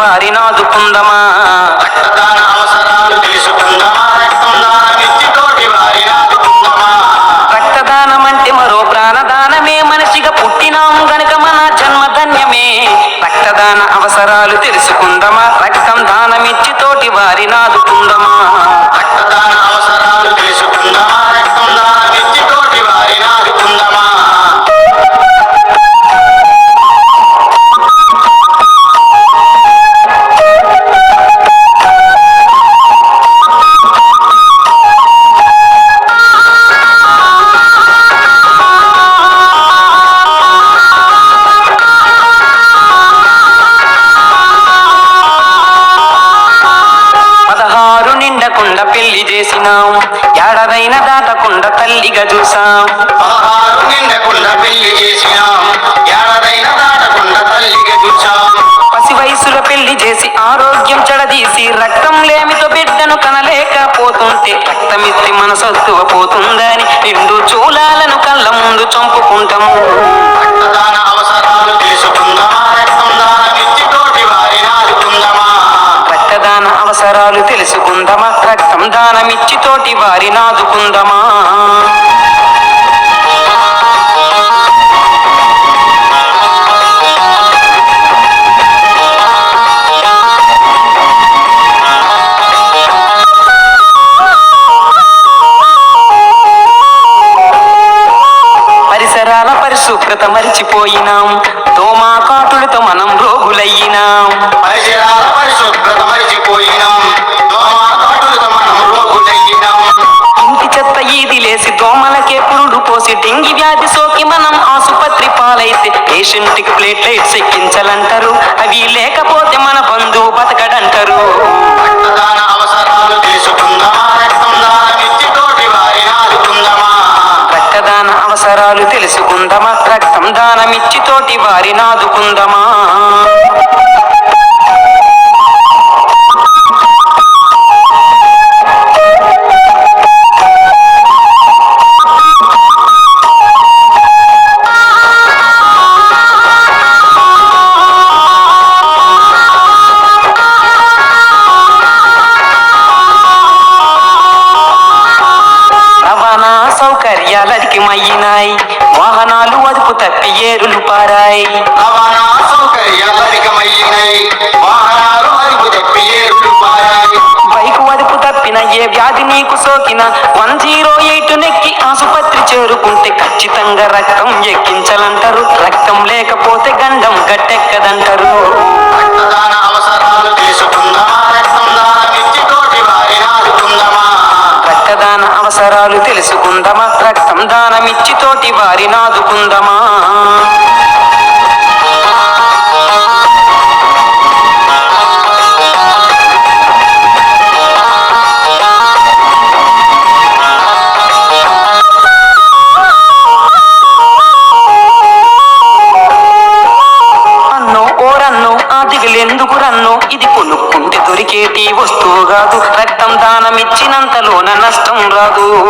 వారిని ఆదుకుందామా రక్తదానం అంటే మరో ప్రాణదానమే. మనిషిగా పుట్టినాం గనక మన జన్మ ధన్యమే. రక్తదాన అవసరాలు తెలుసుకుందమా? రక్తం దానమిచ్చి తోటి వారిని నిండకుండా పెళ్ళి చేసినాం. ఏడాదైన దాటకుండా తల్లిగా చూసాం. పదహారు నిండకుండా పెళ్ళి చేసినాం. ఏడాదైన దాటకుండా చూచాం పసి వయసులో పెళ్ళి చేసి ఆరోగ్యం చెడదీసి రక్తం లేమితో బిడ్డను కనలేకపోతుంటే రక్తమిత్తి మనసొత్తువ పోతుందని నిండు చూలాలను కళ్ళ ముందు చంపుకుంటాము. రక్తదాన దానమిచ్చి తోటి వారినాదుకుందమా పరిసరాల పరిశుభ్రత మరిచిపోయినాం. దోమా కాటులతో మనం రోగులయ్యినాం. పాలైతే పేషెంట్కి ప్లేట్లెట్స్ ఎక్కించాలంటారు అవి లేకపోతే మన బంధువు బతకడంటారు. రక్తదాన అవసరాలు తెలుసుకుందామా? రక్తం దానమిచ్చి తోటి వారిని ఆదుకుందామా? సౌకర్యాలు అధికమయ్యినాయి వాహనాలు అదుపు తప్పి ఏరులు పారాయి. రవాణా సౌకర్యాలు అధికమయ్యినాయి. వాహనాలు అదుపు తప్పి ఏరులు పారాయి. బైకు అదుపు తప్పిన ఏ వ్యాధి నీకు సోకిన? వన్ జీరో ఎయిట్ నెక్కి ఆసుపత్రి చేరుకుంటే ఖచ్చితంగా రక్తం ఎక్కించాలంటారు. రక్తం లేకపోతే గండం గట్టెక్కదంటారు. రక్తదాన వివరాలు తెలుసుకుందమా? రక్తం దానమిచ్చి తోటి వారి నాదుకుందమా? అన్నో రన్ను రన్నో? ఇది కొనుక్కుంటే దొరికేటి వస్తువు కాదు. రక్తం దానమిచ్చినంతలోన నష్టం రాదు.